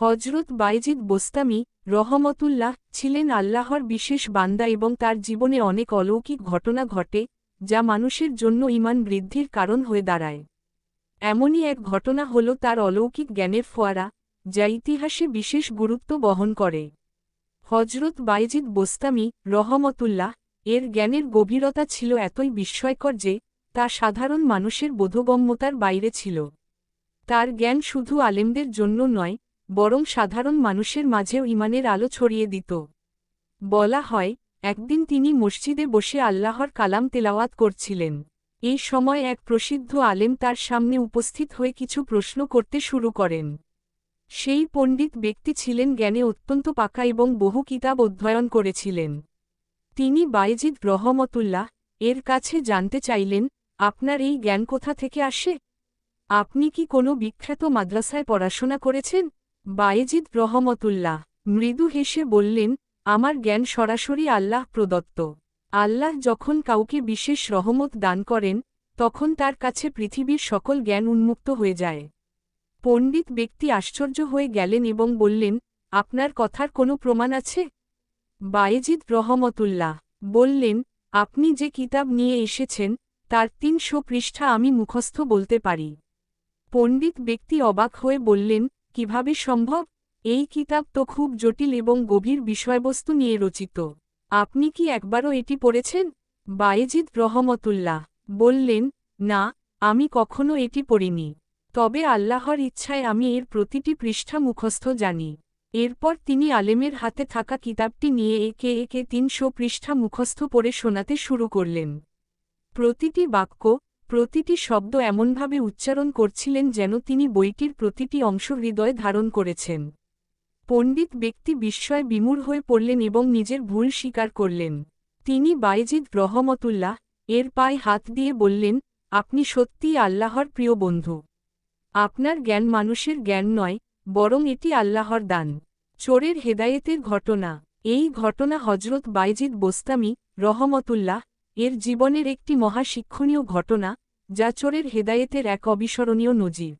হজরত বাইজিদ বোস্তামি রহমতুল্লাহ ছিলেন আল্লাহর বিশেষ বান্দা এবং তার জীবনে অনেক অলৌকিক ঘটনা ঘটে, যা মানুষের জন্য ইমান বৃদ্ধির কারণ হয়ে দাঁড়ায়। এমনই এক ঘটনা হল তার অলৌকিক জ্ঞানের ফোয়ারা, যা ইতিহাসে বিশেষ গুরুত্ব বহন করে। হজরত বাইজিদ বোস্তামি রহমতুল্লাহ এর জ্ঞানের গভীরতা ছিল এতই বিস্ময়কর যে, তা সাধারণ মানুষের বোধগম্যতার বাইরে ছিল। তার জ্ঞান শুধু আলেমদের জন্য নয় বরং সাধারণ মানুষের মাঝেও ইমানের আলো ছড়িয়ে দিত। বলা হয়, একদিন তিনি মসজিদে বসে আল্লাহর কালাম তেলাওয়াত করছিলেন। এই সময় এক প্রসিদ্ধ আলেম তার সামনে উপস্থিত হয়ে কিছু প্রশ্ন করতে শুরু করেন। সেই পণ্ডিত ব্যক্তি ছিলেন জ্ঞানে অত্যন্ত পাকা এবং বহু কিতাব অধ্যয়ন করেছিলেন। তিনি বাইজিদ রহমতুল্লাহ এর কাছে জানতে চাইলেন, আপনার এই জ্ঞান কোথা থেকে আসে? আপনি কি কোনো বিখ্যাত মাদ্রাসায় পড়াশোনা করেছেন? বায়েজিদ রহমতুল্লাহ মৃদু হেসে বললেন, আমার জ্ঞান সরাসরি আল্লাহ প্রদত্ত। আল্লাহ যখন কাউকে বিশেষ রহমত দান করেন, তখন তার কাছে পৃথিবীর সকল জ্ঞান উন্মুক্ত হয়ে যায়। পণ্ডিত ব্যক্তি আশ্চর্য হয়ে গেলেন এবং বললেন, আপনার কথার কোনো প্রমাণ আছে? বায়েজিদ রহমতুল্লাহ বললেন, আপনি যে কিতাব নিয়ে এসেছেন, তার তিনশো পৃষ্ঠা আমি মুখস্থ বলতে পারি। পণ্ডিত ব্যক্তি অবাক হয়ে বললেন কীভাবে সম্ভব? এই কিতাব তো খুব জটিল এবং গভীর বিষয়বস্তু নিয়ে রচিত। আপনি কি একবারও এটি পড়েছেন? বায়েজিদ রহমতুল্লাহ বললেন, না, আমি কখনো এটি পড়িনি। তবে আল্লাহর ইচ্ছায় আমি এর প্রতিটি পৃষ্ঠা মুখস্থ জানি। এরপর তিনি আলেমের হাতে থাকা কিতাবটি নিয়ে একে একে তিনশো পৃষ্ঠা মুখস্থ পড়ে শোনাতে শুরু করলেন। প্রতিটি বাক্য প্রতিটি শব্দ এমনভাবে উচ্চারণ করছিলেন যেন তিনি বইটির প্রতিটি অংশ হৃদয়ে ধারণ করেছেন। পণ্ডিত ব্যক্তি বিস্ময় বিমূর হয়ে পড়লেন এবং নিজের ভুল স্বীকার করলেন। তিনি বাইজিদ রহমতুল্লাহ, এর পায়ে হাত দিয়ে বললেন, আপনি সত্যিই আল্লাহর প্রিয় বন্ধু। আপনার জ্ঞান মানুষের জ্ঞান নয়, বরং এটি আল্লাহর দান। চোরের হেদায়েতের ঘটনা। এই ঘটনা হজরত বাইজিদ বোস্তামি রহমতুল্লাহ এর জীবনের একটি মহাশিক্ষণীয় ঘটনা, যা চোরের হেদায়েতের এক অবিস্মরণীয় নজির।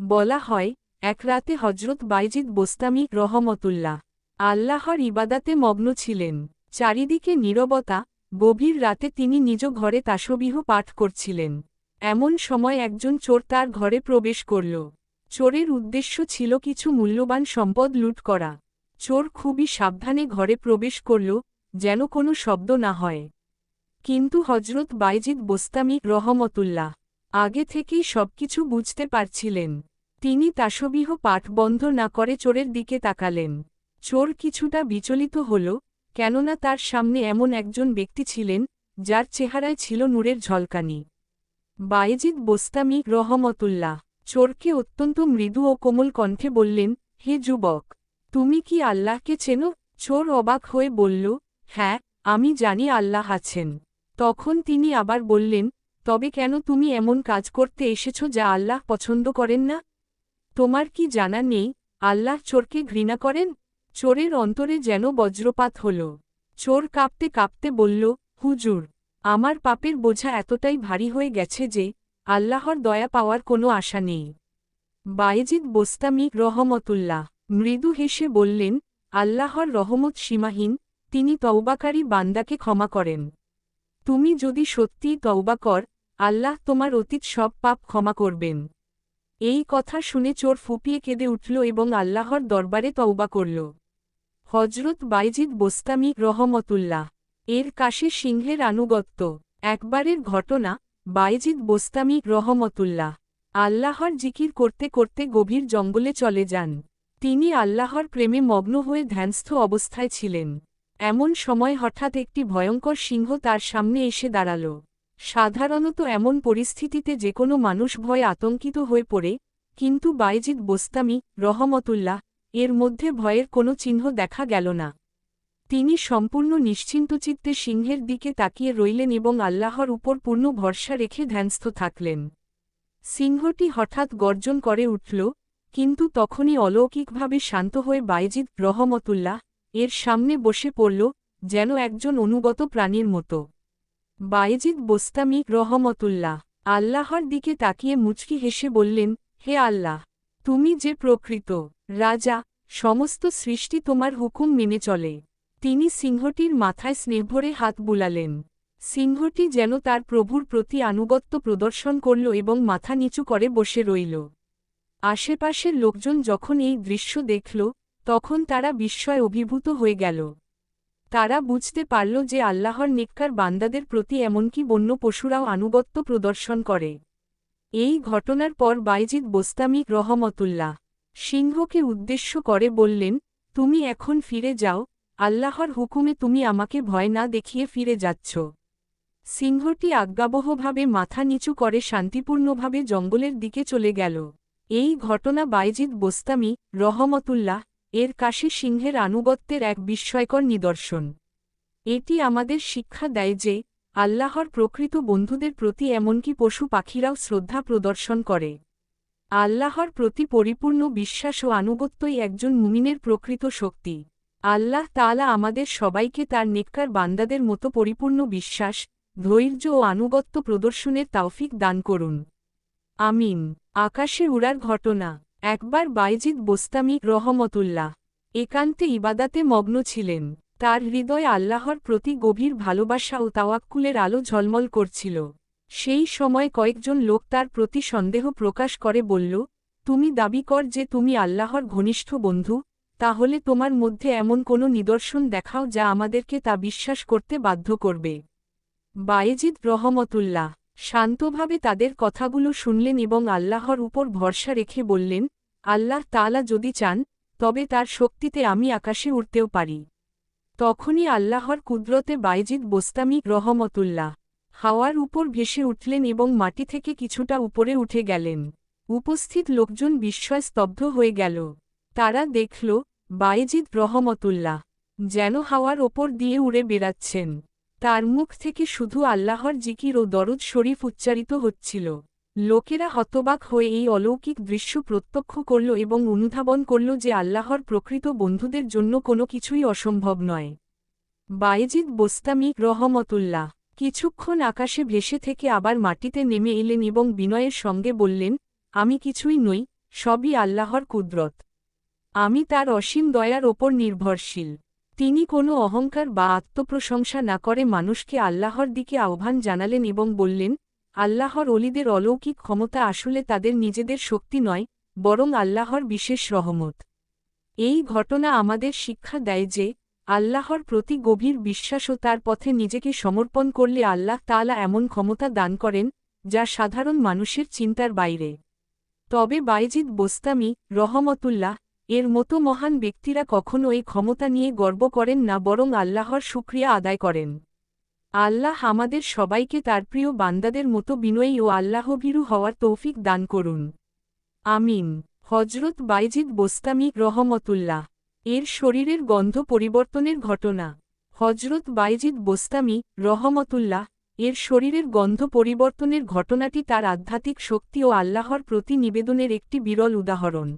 বলা হয়, এক রাতে হজরত বাইজিদ বোস্তামি রহমতুল্লাহ আল্লাহর ইবাদাতে মগ্ন ছিলেন। চারিদিকে নীরবতা, গভীর রাতে তিনি নিজ ঘরে তাসবিহ পাঠ করছিলেন। এমন সময় একজন চোর তার ঘরে প্রবেশ করল। চোরের উদ্দেশ্য ছিল কিছু মূল্যবান সম্পদ লুট করা। চোর খুবই সাবধানে ঘরে প্রবেশ করল, যেন কোনো শব্দ না হয়। কিন্তু হজরত বাইজিদ বোস্তামি রহমতুল্লাহ আগে থেকেই সবকিছু বুঝতে পারছিলেন। তিনি তাসবিহ পাঠ বন্ধ না করে চোরের দিকে তাকালেন। চোর কিছুটা বিচলিত হল, কেননা তার সামনে এমন একজন ব্যক্তি ছিলেন, যার চেহারায় ছিল নূরের ঝলকানি। বায়েজিদ বোস্তামি রহমতুল্লাহ চোরকে অত্যন্ত মৃদু ও কোমল কণ্ঠে বললেন, হে যুবক, তুমি কি আল্লাহকে চেনো? চোর অবাক হয়ে বলল হ্যাঁ আমি জানি আল্লাহ আছেন। তখন তিনি আবার বললেন, তবে কেন তুমি এমন কাজ করতে এসেছ যা আল্লাহ পছন্দ করেন না? তোমার কি জানা নেই আল্লাহ চোরকে ঘৃণা করেন? চোরের অন্তরে যেন বজ্রপাত হল। চোর কাঁপতে কাঁপতে বলল, হুজুর, আমার পাপের বোঝা এতটাই ভারী হয়ে গেছে যে, আল্লাহর দয়া পাওয়ার কোনো আশা নেই। বায়েজিদ বোস্তামি রহমতুল্লাহ মৃদু হেসে বললেন, আল্লাহর রহমত সীমাহীন, তিনি তৌবাকারী বান্দাকে ক্ষমা করেন। তুমি যদি সত্যিই তৌবা কর, আল্লাহ তোমার অতীত সব পাপ ক্ষমা করবেন। এই কথা শুনে চোর ফুপিয়ে কেঁদে উঠল এবং আল্লাহর দরবারে তৌবা করল। হজরত বাইজিদ বোস্তামি রহমতুল্লাহ, এর কাশে সিংহের আনুগত্য। একবারের ঘটনা, বাইজিদ বোস্তামি রহমতুল্লাহ, আল্লাহর জিকির করতে করতে গভীর জঙ্গলে চলে যান। তিনি আল্লাহর প্রেমে মগ্ন হয়ে ধ্যানস্থ অবস্থায় ছিলেন। এমন সময় হঠাৎ একটি ভয়ঙ্কর সিংহ তার সামনে এসে দাঁড়াল। সাধারণত এমন পরিস্থিতিতে যে কোনো মানুষ ভয় আতঙ্কিত হয়ে পড়ে, কিন্তু বাইজিদ বোস্তামি, রহমতুল্লাহ, এর মধ্যে ভয়ের কোনো চিহ্ন দেখা গেল না। তিনি সম্পূর্ণ নিশ্চিন্তচিত্তে সিংহের দিকে তাকিয়ে রইলেন এবং আল্লাহর উপর পূর্ণ ভরসা রেখে ধ্যানস্থ থাকলেন। সিংহটি হঠাৎ গর্জন করে উঠল, কিন্তু তখনই অলৌকিকভাবে শান্ত হয়ে বাইজিদ, রহমতুল্লাহ এর সামনে বসে পড়ল, যেন একজন অনুগত প্রাণীর মতো। বায়েজিদ বোস্তামি রহমতুল্লাহ, আল্লাহর দিকে তাকিয়ে মুচকি হেসে বললেন, হে আল্লাহ, তুমি যে প্রকৃত রাজা, সমস্ত সৃষ্টি তোমার হুকুম মেনে চলে। তিনি সিংহটির মাথায় স্নেহভরে হাত বুলালেন। সিংহটি যেন তার প্রভুর প্রতি আনুগত্য প্রদর্শন করল এবং মাথা নিচু করে বসে রইল। আশেপাশের লোকজন যখন এই দৃশ্য দেখল তখন তারা বিস্ময় অভিভূত হয়ে গেল। তারা বুঝতে পারল যে আল্লাহর নিক্কার বান্দাদের প্রতি এমনকি বন্য পশুরাও আনুগত্য প্রদর্শন করে। এই ঘটনার পর বাইজিদ বোস্তামি রহমতুল্লাহ সিংহকে উদ্দেশ্য করে বললেন, তুমি এখন ফিরে যাও, আল্লাহর হুকুমে তুমি আমাকে ভয় না দেখিয়ে ফিরে যাচ্ছ সিংহটি আজ্ঞাবহভাবে মাথা নিচু করে শান্তিপূর্ণভাবে জঙ্গলের দিকে চলে গেল। এই ঘটনা বাইজিদ বোস্তামি রহমতুল্লাহ এর কাশি সিংহের আনুগত্যের এক বিস্ময়কর নিদর্শন। এটি আমাদের শিক্ষা দেয় যে, আল্লাহর প্রকৃত বন্ধুদের প্রতি এমনকি পশু পাখিরাও শ্রদ্ধা প্রদর্শন করে। আল্লাহর প্রতি পরিপূর্ণ বিশ্বাস ও আনুগত্যই একজন মুমিনের প্রকৃত শক্তি। আল্লাহ তাআলা আমাদের সবাইকে তার নেককার বান্দাদের মতো পরিপূর্ণ বিশ্বাস, ধৈর্য ও আনুগত্য প্রদর্শনের তাওফিক দান করুন। আমিন। আকাশে উড়ার ঘটনা। একবার বাইজিদ বোস্তামি রহমতুল্লাহ একান্তে ইবাদাতে মগ্ন ছিলেন। তার হৃদয়ে আল্লাহর প্রতি গভীর ভালোবাসা ও তাওয়াক্কুলের আলো ঝলমল করছিল। সেই সময় কয়েকজন লোক তার প্রতি সন্দেহ প্রকাশ করে, বলল, তুমি দাবি কর যে তুমি আল্লাহর ঘনিষ্ঠ বন্ধু, তাহলে তোমার মধ্যে এমন কোনো নিদর্শন দেখাও যা আমাদেরকে তা বিশ্বাস করতে বাধ্য করবে। বায়েজিদ রহমতুল্লাহ শান্তভাবে তাদের কথাগুলো শুনলেন এবং আল্লাহর উপর ভরসা রেখে বললেন, আল্লাহ তালা যদি চান, তবে তার শক্তিতে আমি আকাশে উঠতেও পারি। তখনই আল্লাহর কুদরতে বাইজিদ বোস্তামি রহমতুল্লাহ হাওয়ার উপর ভেসে উঠলেন এবং মাটি থেকে কিছুটা উপরে উঠে গেলেন। উপস্থিত লোকজন বিস্ময় স্তব্ধ হয়ে গেল। তারা দেখল, বাইজিদ রহমতুল্লাহ যেন হাওয়ার ওপর দিয়ে উড়ে বেড়াচ্ছেন। তার মুখ থেকে শুধু আল্লাহর জিকির ও দরদ শরীফ উচ্চারিত হচ্ছিল। লোকেরা হতবাক হয়ে এই অলৌকিক দৃশ্য প্রত্যক্ষ করল এবং অনুধাবন করল যে আল্লাহর প্রকৃত বন্ধুদের জন্য কোনো কিছুই অসম্ভব নয়। বায়েজিদ বোস্তামি রহমতুল্লাহ কিছুক্ষণ আকাশে ভেসে থেকে আবার মাটিতে নেমে এলেন এবং বিনয়ের সঙ্গে বললেন, আমি কিছুই নই, সবই আল্লাহর কুদরত। আমি তার অসীম দয়ার ওপর নির্ভরশীল। তিনি কোনো অহংকার বা আত্মপ্রশংসা না করে মানুষকে আল্লাহর দিকে আহ্বান জানালেন এবং বললেন, আল্লাহর অলিদের অলৌকিক ক্ষমতা আসলে তাদের নিজেদের শক্তি নয়, বরং আল্লাহর বিশেষ রহমত। এই ঘটনা আমাদের শিক্ষা দেয় যে, আল্লাহর প্রতি গভীর বিশ্বাস ও তার পথে নিজেকে সমর্পণ করলে আল্লাহ তাআলা এমন ক্ষমতা দান করেন, যা সাধারণ মানুষের চিন্তার বাইরে। তবে বাইজিদ বোস্তামি রহমতুল্লাহ এর মতো মহান ব্যক্তিরা কখনো এই ক্ষমতা নিয়ে গর্ব করেন না, বরং আল্লাহর শুক্রিয়া আদায় করেন। আল্লাহ আমাদের সবাইকে তার প্রিয় বান্দাদের মতো বিনয়ী ও আল্লাহভীরু হওয়ার তৌফিক দান করুন। আমিন। হজরত বাইজিদ বোস্তামি রহমতুল্লাহ। এর শরীরের গন্ধ পরিবর্তনের ঘটনা। হজরত বাইজিদ বোস্তামি রহমতুল্লাহ, এর শরীরের গন্ধ পরিবর্তনের ঘটনাটি তার আধ্যাত্মিক শক্তি ও আল্লাহর প্রতি নিবেদনের একটি বিরল উদাহরণ।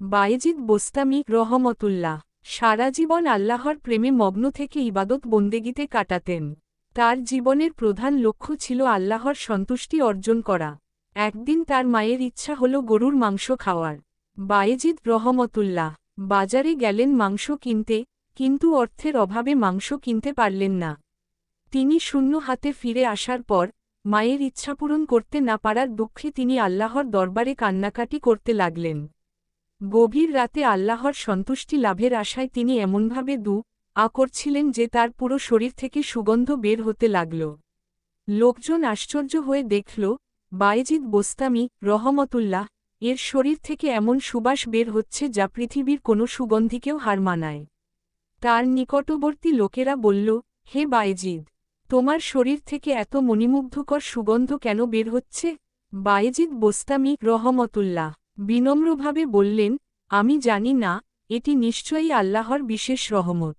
বায়েজিদ বোস্তামি রহমতুল্লাহ, সারা জীবন আল্লাহর প্রেমে মগ্ন থেকে ইবাদত বন্দেগিতে কাটাতেন। তার জীবনের প্রধান লক্ষ্য ছিল আল্লাহর সন্তুষ্টি অর্জন করা। একদিন তার মায়ের ইচ্ছা হল গরুর মাংস খাওয়ার। বায়েজিদ রহমতুল্লাহ, বাজারে গেলেন মাংস কিনতে, কিন্তু অর্থের অভাবে মাংস কিনতে পারলেন না। তিনি শূন্য হাতে ফিরে আসার পর, মায়ের ইচ্ছা পূরণ করতে না পারার দুঃখে তিনি আল্লাহর দরবারে কান্নাকাটি করতে লাগলেন। গভীর রাতে আল্লাহর সন্তুষ্টি লাভের আশায় তিনি এমনভাবে দু, আ করছিলেন যে তার পুরো শরীর থেকে সুগন্ধ বের হতে লাগল। লোকজন আশ্চর্য হয়ে দেখল, বায়েজিদ বোস্তামি, রহমতুল্লাহ, এর শরীর থেকে এমন সুবাস বের হচ্ছে যা পৃথিবীর কোনো সুগন্ধিকেও হার মানায়। তার নিকটবর্তী লোকেরা বলল, হে বায়েজিদ, তোমার শরীর থেকে এত মণিমুগ্ধকর সুগন্ধ কেন বের হচ্ছে? বায়েজিদ বোস্তামি, রহমতুল্লাহ বিনম্রভাবে বললেন, আমি জানি না, এটি নিশ্চয়ই আল্লাহর বিশেষ রহমত।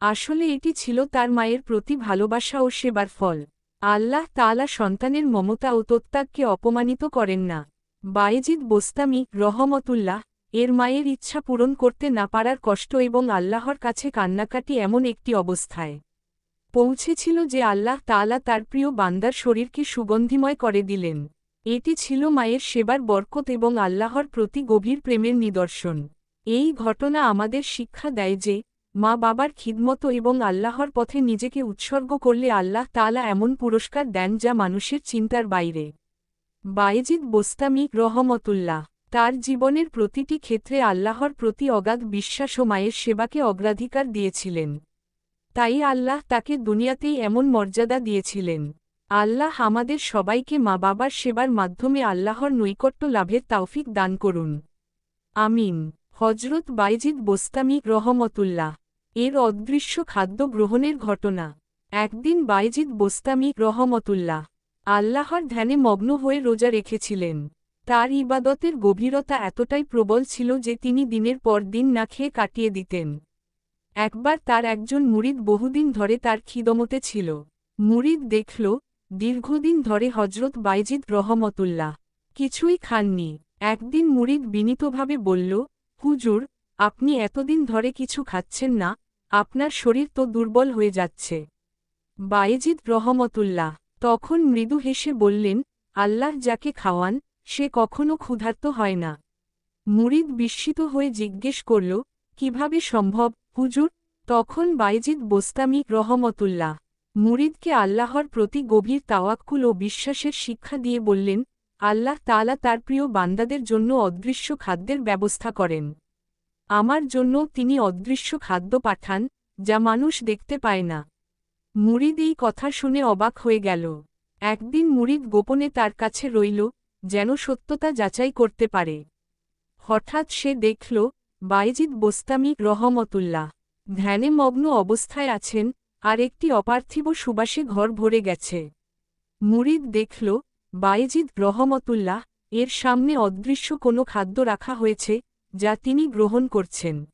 আসলে এটি ছিল তার মায়ের প্রতি ভালোবাসা ও সেবার ফল। আল্লাহ তালা সন্তানের মমতা ও তত্ত্বাগকে অপমানিত করেন না। বায়েজিদ বোস্তামি রহমতুল্লাহ, এর মায়ের ইচ্ছা পূরণ করতে না পারার কষ্ট এবং আল্লাহর কাছে কান্নাকাটি এমন একটি অবস্থায় পৌঁছেছিল যে আল্লাহ তালা তার প্রিয় বান্দার শরীরকে সুগন্ধিময় করে দিলেন। এটি ছিল মায়ের সেবার বরকত এবং আল্লাহর প্রতি গভীর প্রেমের নিদর্শন। এই ঘটনা আমাদের শিক্ষা দেয় যে, মা বাবার খিদমত এবং আল্লাহর পথে নিজেকে উৎসর্গ করলে আল্লাহ তালা এমন পুরস্কার দেন যা মানুষের চিন্তার বাইরে। বায়েজিদ বোস্তামি রহমতুল্লাহ, তার জীবনের প্রতিটি ক্ষেত্রে আল্লাহর প্রতি অগাধ বিশ্বাস ও মায়ের সেবাকে অগ্রাধিকার দিয়েছিলেন। তাই আল্লাহ তাকে দুনিয়াতেই এমন মর্যাদা দিয়েছিলেন। আল্লাহ আমাদের সবাইকে মা বাবার সেবার মাধ্যমে আল্লাহর নৈকট্য লাভের তাওফিক দান করুন। আমিন। হজরত বাইজিদ বোস্তামি রহমতুল্লাহ। এর অদৃশ্য খাদ্য গ্রহণের ঘটনা। একদিন বাইজিদ বোস্তামি রহমতুল্লাহ আল্লাহর ধ্যানে মগ্ন হয়ে রোজা রেখেছিলেন। তার ইবাদতের গভীরতা এতটাই প্রবল ছিল যে তিনি দিনের পর দিন না খেয়ে কাটিয়ে দিতেন। একবার তার একজন মুরিদ বহুদিন ধরে তার খিদমতে ছিল। মুরিদ দেখল দীর্ঘদিন ধরে হজরত বাইজিদ রহমতুল্লাহ কিছুই খাননি। একদিন মুরিদ বিনীতভাবে বলল, হুজুর, আপনি এতদিন ধরে কিছু খাচ্ছেন না, আপনার শরীর তো দুর্বল হয়ে যাচ্ছে। বাইজিদ রহমতুল্লাহ তখন মৃদু হেসে বললেন, আল্লাহ যাকে খাওয়ান, সে কখনো ক্ষুধার্ত হয় না। মুরিদ বিস্মিত হয়ে জিজ্ঞেস করল, কীভাবে সম্ভব, হুজুর? তখন বাইজিদ বোস্তামি রহমতুল্লাহ মুরিদকে আল্লাহর প্রতি গভীর তাওয়াক্কুল ও বিশ্বাসের শিক্ষা দিয়ে বললেন, আল্লাহ তালা তার প্রিয় বান্দাদের জন্য অদৃশ্য খাদ্যের ব্যবস্থা করেন। আমার জন্য তিনি অদৃশ্য খাদ্য পাঠান, যা মানুষ দেখতে পায় না। মুরিদ এই কথা শুনে অবাক হয়ে গেল। একদিন মুরিদ গোপনে তার কাছে রইল, যেন সত্যতা যাচাই করতে পারে। হঠাৎ সে দেখল, বাইজিদ বোস্তামি রহমতুল্লাহ, ধ্যানে মগ্ন অবস্থায় আছেন আর একটি অপার্থিব সুবাসে ঘর ভরে গেছে। মুরিদ দেখল, বায়েজিদ রহমতুল্লাহ, এর সামনে অদৃশ্য কোনো খাদ্য রাখা হয়েছে, যা তিনি গ্রহণ করছেন।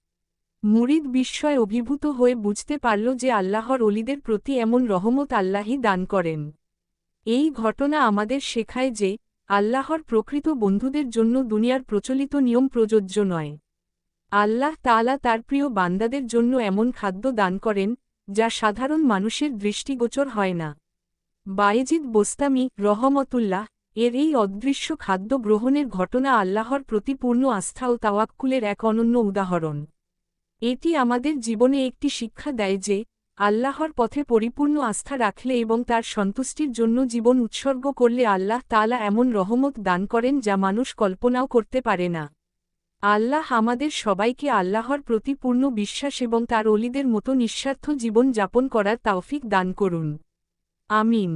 মুরিদ বিস্ময় অভিভূত হয়ে বুঝতে পারল যে আল্লাহর অলিদের প্রতি এমন রহমত আল্লাহই দান করেন। এই ঘটনা আমাদের শেখায় যে, আল্লাহর প্রকৃত বন্ধুদের জন্য দুনিয়ার প্রচলিত নিয়ম প্রযোজ্য নয়। আল্লাহ তালা তার প্রিয় বান্দাদের জন্য এমন খাদ্য দান করেন যা সাধারণ মানুষের দৃষ্টিগোচর হয় না। বায়েজিদ বোস্তামি রহমতুল্লাহ এর এই অদৃশ্য খাদ্য গ্রহণের ঘটনা আল্লাহর প্রতি পূর্ণ আস্থা ও তাওয়াক্কুলের এক অনন্য উদাহরণ। এটি আমাদের জীবনে একটি শিক্ষা দেয় যে, আল্লাহর পথে পরিপূর্ণ আস্থা রাখলে এবং তার সন্তুষ্টির জন্য জীবন উৎসর্গ করলে আল্লাহ তালা এমন রহমত দান করেন যা মানুষ কল্পনাও করতে পারে না। আল্লাহ আমাদের সবাইকে আল্লাহর প্রতি পূর্ণ বিশ্বাস এবং তার অলিদের মতো নিঃস্বার্থ জীবন যাপন করার তাওফিক দান করুন। আমিন।